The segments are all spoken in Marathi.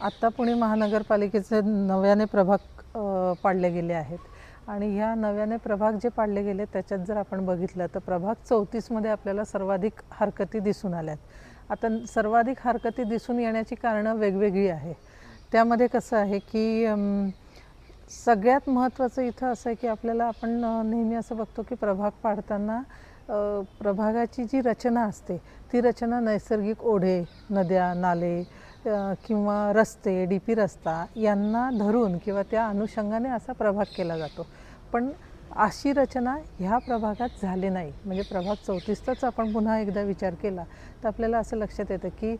आत्ता पुणे महानगरपालिकेचे नव्याने प्रभाग पाडले गेले आहेत. आणि ह्या नव्याने प्रभाग जे पाडले गेले त्याच्यात जर आपण बघितलं तर प्रभाग चौतीसमध्ये आपल्याला सर्वाधिक हरकती दिसून आल्यात. आता सर्वाधिक हरकती दिसून येण्याची कारणं वेगवेगळी आहे. त्यामध्ये कसं आहे की सगळ्यात महत्त्वाचं इथं असं आहे की आपल्याला आपण नेहमी असं बघतो की प्रभाग पाडताना प्रभागाची जी रचना असते ती रचना नैसर्गिक ओढे नद्या नाले किंवा रस्ते डी पी रस्ता यांना धरून किंवा त्या अनुषंगाने असा प्रभाग केला जातो. पण अशी रचना ह्या प्रभागात झाली नाही. म्हणजे प्रभाग चौतीसचाच आपण पुन्हा एकदा विचार केला तर आपल्याला असं लक्षात येतं की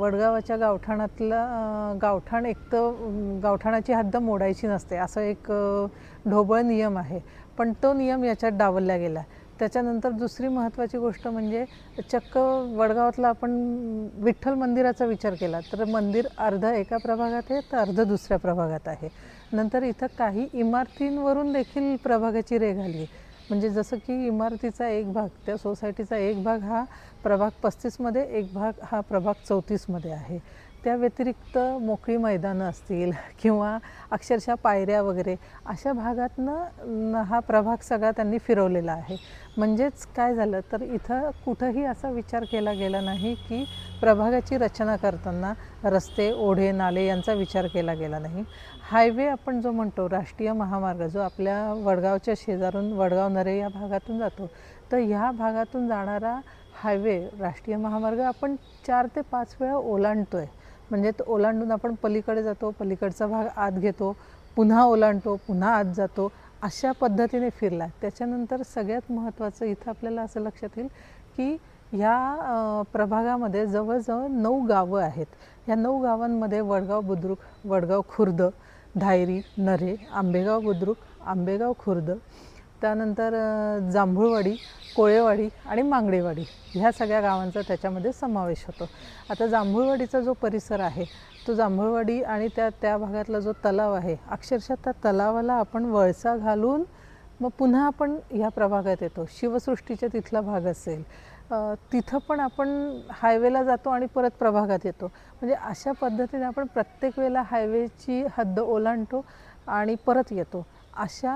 वडगावाच्या गावठाणातलं गावठाण एक तर गावठाणाची हद्द मोडायची नसते असं एक ढोबळ नियम आहे. पण तो नियम याच्यात डावलला गेला. त्याच्यानंतर दुसरी महत्त्वाची गोष्ट म्हणजे चक्क वडगावातला आपण विठ्ठल मंदिराचा विचार केला तर मंदिर अर्ध एका प्रभागात आहे तर अर्ध दुसऱ्या प्रभागात आहे. नंतर इथं काही इमारतींवरून देखील प्रभागाची रेघ आली आहे. म्हणजे जसं की इमारतीचा एक भाग त्या सोसायटीचा एक भाग हा प्रभाग पस्तीसमध्ये एक भाग हा प्रभाग चौतीसमध्ये आहे. त्या व्यतिरिक्त मोकळी मैदानं असतील किंवा अक्षरशः पायऱ्या वगैरे अशा भागातनं हा प्रभाग सगळा त्यांनी फिरवलेला आहे. म्हणजेच काय झालं तर इथं कुठंही असा विचार केला गेला नाही की प्रभागाची रचना करताना रस्ते ओढे नाले यांचा विचार केला गेला नाही. हायवे आपण जो म्हणतो राष्ट्रीय महामार्ग जो आपल्या वडगावच्या शेजारून वडगाव नरे या भागातून जातो तर ह्या भागातून जाणारा हायवे राष्ट्रीय महामार्ग आपण चार ते पाच वेळा ओलांडतो आहे म्हणजे तो ओलांडून आपण पलीकडे जातो पलीकडचा भाग आत घेतो पुन्हा ओलांडतो पुन्हा आत जातो अशा पद्धतीने फिरला त्याच्यानंतर सगळ्यात महत्त्वाचं इथं आपल्याला असं लक्षात येईल की ह्या प्रभागामध्ये जवळजवळ नऊ गावं आहेत. या नऊ गावांमध्ये वडगाव बुद्रुक वडगाव खुर्द धायरी नरे आंबेगाव बुद्रुक आंबेगाव खुर्द त्यानंतर जांभूळवाडी कोळेवाडी आणि मांगडेवाडी ह्या सगळ्या गावांचा त्याच्यामध्ये समावेश होतो. आता जांभूळवाडीचा जो परिसर आहे तो जांभूळवाडी आणि त्या त्या भागातला जो तलाव आहे अक्षरशः त्या तलावाला आपण वळसा घालून मग पुन्हा आपण ह्या प्रभागात येतो. शिवसृष्टीच्या तिथला भाग असेल तिथं पण आपण हायवेला जातो आणि परत प्रभागात येतो. म्हणजे अशा पद्धतीने आपण प्रत्येक वेळेला हायवेची हद्द ओलांडतो आणि परत येतो. अशा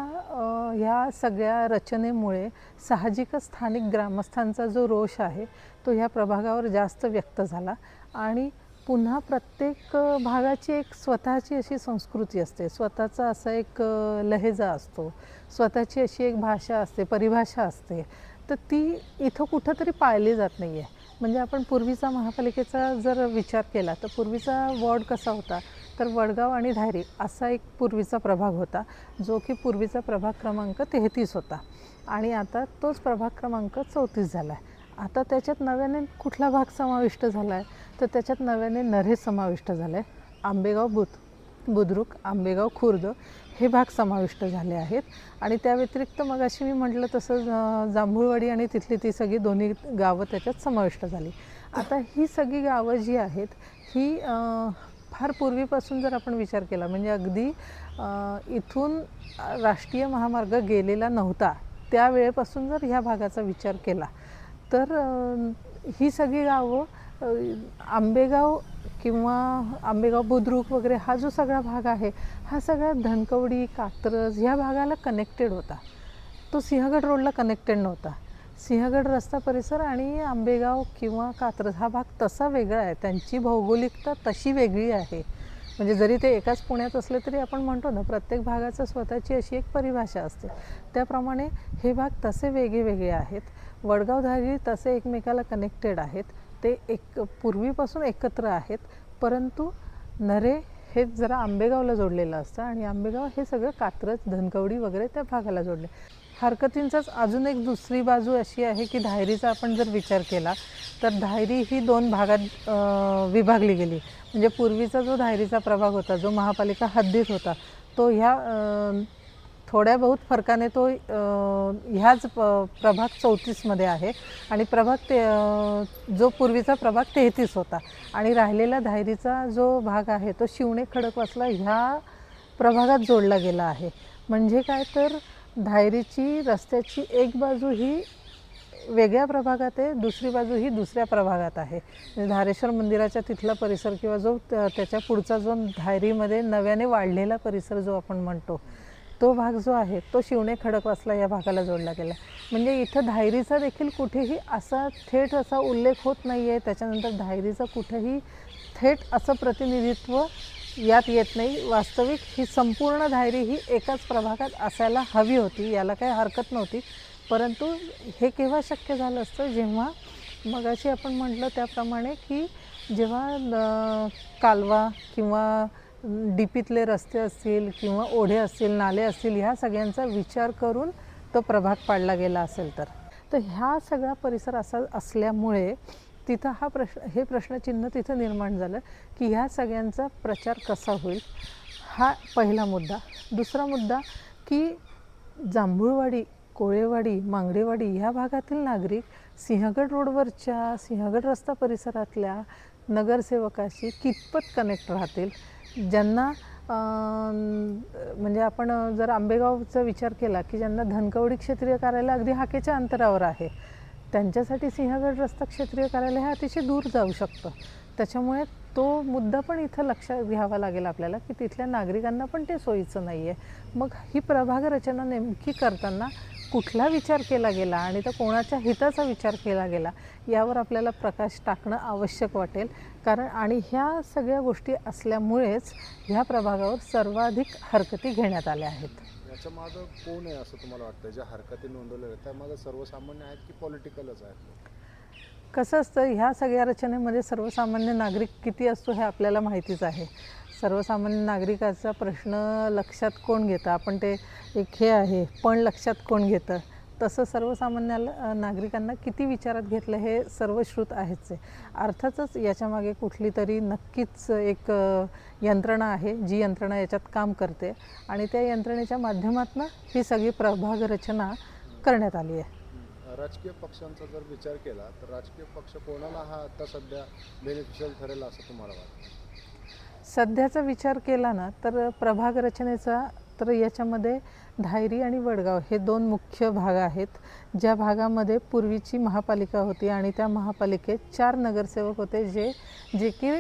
ह्या सगळ्या रचनेमुळे साहजिकच स्थानिक ग्रामस्थांचा जो रोष आहे तो ह्या प्रभागावर जास्त व्यक्त झाला. आणि पुन्हा प्रत्येक भागाची एक स्वतःची अशी संस्कृती असते. स्वतःचा असा एक लहेजा असतो. स्वतःची अशी एक भाषा असते परिभाषा असते. तर ती इथं कुठंतरी पाळली जात नाही आहे म्हणजे आपण पूर्वीचा महापालिकेचा जर विचार केला तर पूर्वीचा वॉर्ड कसा होता? तर वडगाव आणि धायरी असा एक पूर्वीचा प्रभाग होता जो की पूर्वीचा प्रभाग क्रमांक तेहतीस होता. आणि आता तोच प्रभाग क्रमांक चौतीस झाला आहे आता त्याच्यात नव्याने कुठला भाग समाविष्ट झाला आहे तर त्याच्यात नव्याने नरे समाविष्ट झालं. आहे आंबेगाव बुत बुद्रुक आंबेगाव खुर्द हे भाग समाविष्ट झाले आहेत. आणि त्या व्यतिरिक्त मग अशी मी म्हटलं तसं जांभूळवाडी आणि तिथली ती सगळी दोन्ही गावं त्याच्यात समाविष्ट झाली. आता ही सगळी गावं जी आहेत ही फार पूर्वीपासून जर आपण विचार केला म्हणजे अगदी इथून राष्ट्रीय महामार्ग गेलेला नव्हता त्या वेळेपासून जर ह्या भागाचा विचार केला तर ही सगळी गावं आंबेगाव किंवा आंबेगाव बुद्रुक वगैरे हा जो सगळा भाग आहे हा सगळा धनकवडी कात्रज ह्या भागाला कनेक्टेड होता. तो सिंहगड रोडला कनेक्टेड नव्हता. सिंहगड रस्ता परिसर आणि आंबेगाव किंवा कात्रज हा भाग तसा वेगळा आहे. त्यांची भौगोलिकता तशी वेगळी आहे. म्हणजे जरी ते एकाच पुण्यात असले तरी आपण म्हणतो ना प्रत्येक भागाचं स्वतःची अशी एक परिभाषा असते. त्याप्रमाणे हे भाग तसे वेगळे वेगळे आहेत. वडगावधारी तसे एकमेकाला कनेक्टेड आहेत. ते एक पूर्वीपासून एकत्र आहेत. परंतु नरे हे जरा आंबेगावला जोडलेलं असतं आणि आंबेगाव हे सगळं कात्रज धनकवडी वगैरे त्या भागाला जोडले. हरकतींचाच अजून एक दुसरी बाजू अशी आहे की धायरीचा आपण जर विचार केला तर धायरी ही दोन भागात विभागली गेली. म्हणजे पूर्वीचा जो धायरीचा प्रभाग होता जो महापालिका हद्दीत होता तो ह्या थोड्या बहुत फरकाने तो ह्याच प- प्रभाग चौतीसमध्ये आहे. आणि प्रभाग ते जो पूर्वीचा प्रभाग तेहतीस होता. आणि राहिलेला धायरीचा जो भाग आहे तो शिवणे खडकवासला ह्या प्रभागात जोडला गेला आहे. म्हणजे काय तर धायरीची रस्त्याची एक बाजू ही वेगळ्या प्रभागात आहे दुसरी बाजू ही दुसऱ्या प्रभागात आहे. म्हणजे धारेश्वर मंदिराच्या तिथला परिसर किंवा जो त्या- त्याच्या पुढचा जो धायरीमध्ये नव्याने वाढलेला परिसर जो आपण म्हणतो तो भाग जो आहे तो शिवणे खडकवासला या भागाला जोडला गेला. म्हणजे इथं धायरीचा देखील कुठेही असा थेट असा उल्लेख होत नाही आहे त्याच्यानंतर धायरीचं कुठेही थेट असं प्रतिनिधित्व यात येत नाही. वास्तविक ही संपूर्ण धायरी ही एकाच प्रभागात असायला हवी होती याला काही हरकत नव्हती. परंतु हे केव्हा शक्य झालं असतं? जेव्हा मगाशी आपण म्हटलं त्याप्रमाणे की जेव्हा कालवा किंवा डीपीतले रस्ते असतील किंवा ओढे असतील नाले असतील ह्या सगळ्यांचा विचार करून तो प्रभाग पाडला गेला असेल तर. तर ह्या सगळा परिसर असा असल्यामुळे तिथं हा प्रश्न हे प्रश्नचिन्ह तिथं निर्माण झालं की ह्या सगळ्यांचा प्रचार कसा होईल? हा पहिला मुद्दा. दुसरा मुद्दा की जांभूळवाडी कोळेवाडी मांगडेवाडी ह्या भागातील नागरिक सिंहगड रोडवरच्या सिंहगड रस्ता परिसरातल्या नगरसेवकाशी कितपत कनेक्ट राहतील? ज्यांना म्हणजे आपण जर आंबेगावचा विचार केला की ज्यांना धनकवडी क्षेत्रीय कार्यालय अगदी हाकेच्या अंतरावर आहे त्यांच्यासाठी सिंहगड रस्ता क्षेत्रीय कार्यालय हे अतिशय दूर जाऊ शकतं. त्याच्यामुळे तो मुद्दा पण इथं लक्षात घ्यावा लागेल आपल्याला की तिथल्या नागरिकांना पण ते सोयीचं नाही आहे मग ही प्रभाग रचना नेमकी करताना कुठला विचार केला गेला आणि तो कोणाच्या हिताचा विचार केला गेला यावर आपल्याला प्रकाश टाकणं आवश्यक वाटेल. कारण आणि ह्या सगळ्या गोष्टी असल्यामुळेच ह्या प्रभागावर सर्वाधिक हरकती घेण्यात आल्या आहेत. याच्या मागं कोण आहे असं तुम्हाला वाटतं ज्या हरकती नोंदवल्या त्या मागं सर्वसामान्य आहेत की पॉलिटिकलच आहेत कसं असतं ह्या सगळ्या रचनेमध्ये सर्वसामान्य नागरिक किती असतो हे आपल्याला माहितीच आहे. सर्वसामान्य नागरिकाचा प्रश्न लक्षात कोण घेतं? आपण ते एक हे आहे पण लक्षात कोण घेतं? तसं सर्वसामान्य अ, नागरिकांना किती विचारात घेतलं हे सर्वश्रुत आहेच आहे. अर्थातच याच्यामागे कुठली तरी नक्कीच एक यंत्रणा आहे जी यंत्रणा याच्यात काम करते आणि त्या यंत्रणेच्या माध्यमातून ही सगळी प्रभाग रचना करण्यात आली आहे. राजकीय पक्षांचा जर विचार केला तर राजकीय पक्ष कोणाला हा आता सध्या बेनिफिशियल ठरेल असं तुम्हाला वाटतं? सध्याचा विचार केला ना तर प्रभाग रचनेचा तर याच्यामध्ये धायरी आणि वडगाव हे दोन मुख्य भाग आहेत. ज्या भागामध्ये पूर्वीची महापालिका होती आणि त्या महापालिकेत चार नगरसेवक होते जे जे की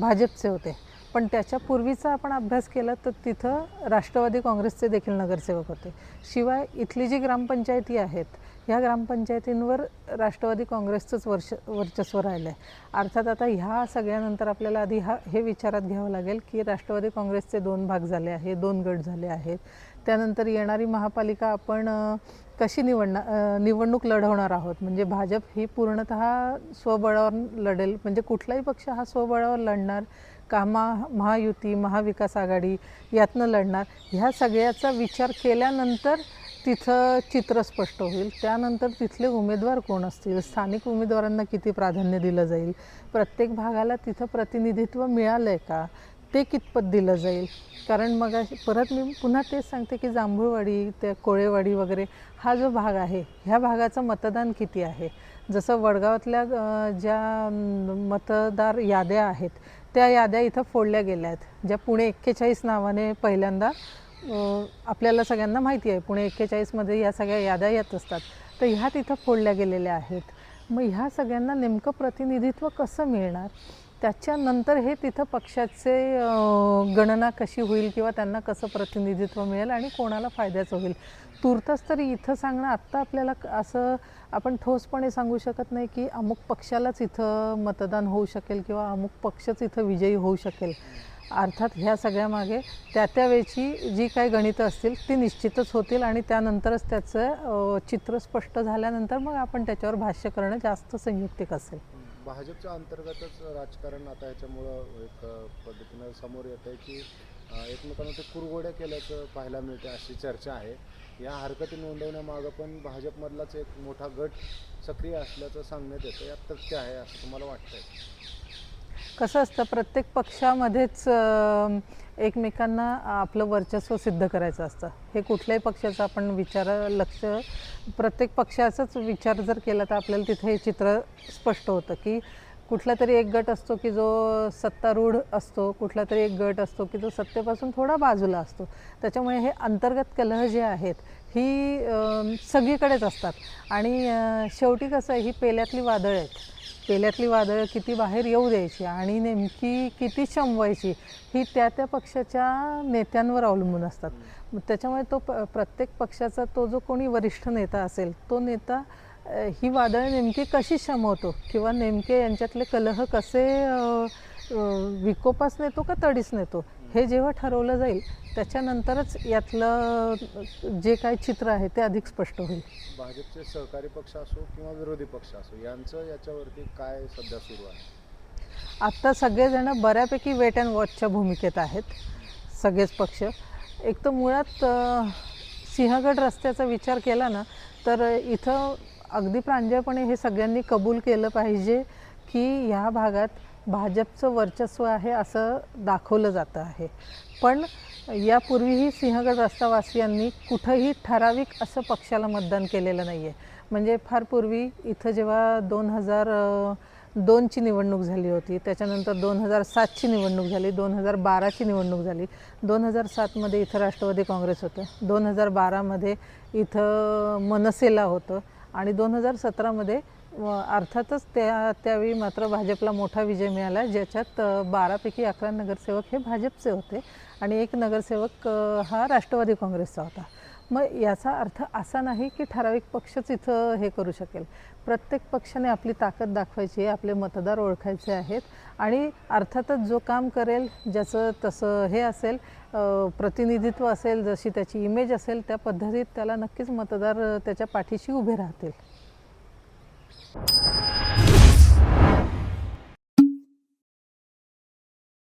भाजपचे होते. पण त्याच्या पूर्वीचा आपण अभ्यास केला तर तिथं राष्ट्रवादी काँग्रेसचे देखील नगरसेवक होते. शिवाय इथली जी ग्रामपंचायती आहेत ह्या ग्रामपंचायतींवर राष्ट्रवादी काँग्रेसचंच वर्ष वर्चस्व राहिलं आहे अर्थात आता ह्या सगळ्यानंतर आपल्याला आधी हा हे विचारात घ्यावं लागेल की राष्ट्रवादी काँग्रेसचे दोन भाग झाले आहे दोन गट झाले आहेत. त्यानंतर येणारी महापालिका आपण कशी निवडणार निवडणूक लढवणार आहोत? म्हणजे भाजप ही पूर्णत स्वबळावर लढेल. म्हणजे कुठलाही पक्ष हा स्वबळावर लढणार का महा महायुती महाविकास आघाडी यातनं लढणार. ह्या सगळ्याचा विचार केल्यानंतर तिथं चित्र स्पष्ट होईल. त्यानंतर तिथले उमेदवार कोण असतील? स्थानिक उमेदवारांना किती प्राधान्य दिलं जाईल? प्रत्येक भागाला तिथं प्रतिनिधित्व मिळालं आहे का? ते कितपत दिलं जाईल? कारण मग परत मी पुन्हा तेच सांगते की जांभूळवाडी त्या कोळेवाडी वगैरे हा जो भाग आहे ह्या भागाचं मतदान किती आहे? जसं वडगावातल्या ज्या मतदार याद्या आहेत त्या याद्या इथं फोडल्या गेल्या आहेत. ज्या पुणे एक्केचाळीस नावाने पहिल्यांदा आपल्याला सगळ्यांना माहिती आहे पुणे एक्केचाळीसमध्ये या सगळ्या याद्या येत असतात. तर ह्या तिथं फोडल्या गेलेल्या आहेत. मग ह्या सगळ्यांना नेमकं प्रतिनिधित्व कसं मिळणार? त्याच्यानंतर हे तिथं पक्षाचे गणना कशी होईल किंवा त्यांना कसं प्रतिनिधित्व मिळेल आणि कोणाला फायद्याचं होईल? तुर्तच तरी इथं सांगणं आत्ता आपल्याला असं आपण ठोसपणे सांगू शकत नाही की अमुक पक्षालाच इथं मतदान होऊ शकेल किंवा अमुक पक्षच इथं विजयी होऊ शकेल. अर्थात ह्या सगळ्यामागे त्या त्या वेळची जी काही गणितं असतील ती निश्चितच होतील आणि त्यानंतरच त्याचं चित्र स्पष्ट झाल्यानंतर मग आपण त्याच्यावर भाष्य करणं जास्त संयुक्तिक असेल. भाजपच्या अंतर्गतच राजकारण आता ह्याच्यामुळं एक पद्धतीनं समोर येत आहे की एकमेकांना ते कुरगोड्या केल्याचं पाहायला मिळते अशी चर्चा आहे. या हरकती नोंदवण्यामागं पण भाजपमधलाच एक मोठा गट सक्रिय असल्याचं सांगण्यात येतं यात तथ्य आहे असं तुम्हाला वाटतंय? कसं असतं प्रत्येक पक्षामध्येच एकमेकांना आपलं वर्चस्व सिद्ध करायचं असतं. हे कुठल्याही पक्षाचं आपण विचार लक्ष प्रत्येक पक्षाचाच विचार जर केला तर आपल्याला तिथे हे चित्र स्पष्ट होतं की कुठला तरी एक गट असतो की जो सत्तारूढ असतो कुठला तरी एक गट असतो की जो सत्तेपासून थोडा बाजूला असतो. त्याच्यामुळे हे अंतर्गत कलह जे आहेत ही सगळीकडेच असतात. आणि शेवटी कसं आहे ही पेल्यातली वादळ आहेत. पेल्यातली वादळं किती बाहेर येऊ द्यायची आणि नेमकी किती शमवायची ही त्या त्या पक्षाच्या नेत्यांवर अवलंबून असतात. मग त्याच्यामुळे तो प प्रत्येक पक्षाचा तो जो कोणी वरिष्ठ नेता असेल तो नेता ही वादळं नेमकी कशी शमवतो किंवा नेमके यांच्यातले कलह कसे विकोपास नेतो का तडीस नेतो? हे जेव्हा ठरवलं जाईल त्याच्यानंतरच यातलं जे काही चित्र आहे ते अधिक स्पष्ट होईल. भाजपचे सहकारी पक्ष असो किंवा विरोधी पक्ष असो यांचं याच्यावरती काय सध्या सुरू आहे? आत्ता सगळेजण बऱ्यापैकी वेट अँड वॉचच्या भूमिकेत आहेत सगळेच पक्ष. एक तर मुळात सिंहगड रस्त्याचा विचार केला ना तर इथं अगदी प्रांजळपणे हे सगळ्यांनी कबूल केलं पाहिजे की ह्या भागात भाजपचं वर्चस्व आहे असं दाखवलं जातं आहे. पण यापूर्वीही सिंहगड रस्तावासियांनी कुठंही ठराविक असं पक्षाला मतदान केलेलं नाही आहे म्हणजे फार पूर्वी इथं जेव्हा दोन हजार दोनची निवडणूक झाली होती त्याच्यानंतर दोन हजार सातची निवडणूक झाली दोन हजार बाराची निवडणूक झाली. दोन हजार सातमध्ये इथं राष्ट्रवादी काँग्रेस होतं. दोन हजार बारामध्ये इथं मनसेला होतं. आणि दोन हजार सतरामध्ये अर्थातच त्या त्यावेळी मात्र भाजपला मोठा विजय मिळाला ज्याच्यात बारापैकी अकरा नगरसेवक हे भाजपचे होते आणि एक नगरसेवक हा राष्ट्रवादी काँग्रेसचा होता. मग याचा अर्थ असा नाही की ठराविक पक्षच इथं हे करू शकेल. प्रत्येक पक्षाने आपली ताकद दाखवायची आहे आपले मतदार ओळखायचे आहेत आणि अर्थातच जो काम करेल ज्याचं तसं हे असेल प्रतिनिधित्व असेल जशी त्याची इमेज असेल त्या पद्धतीत त्याला नक्कीच मतदार त्याच्या पाठीशी उभे राहतील. you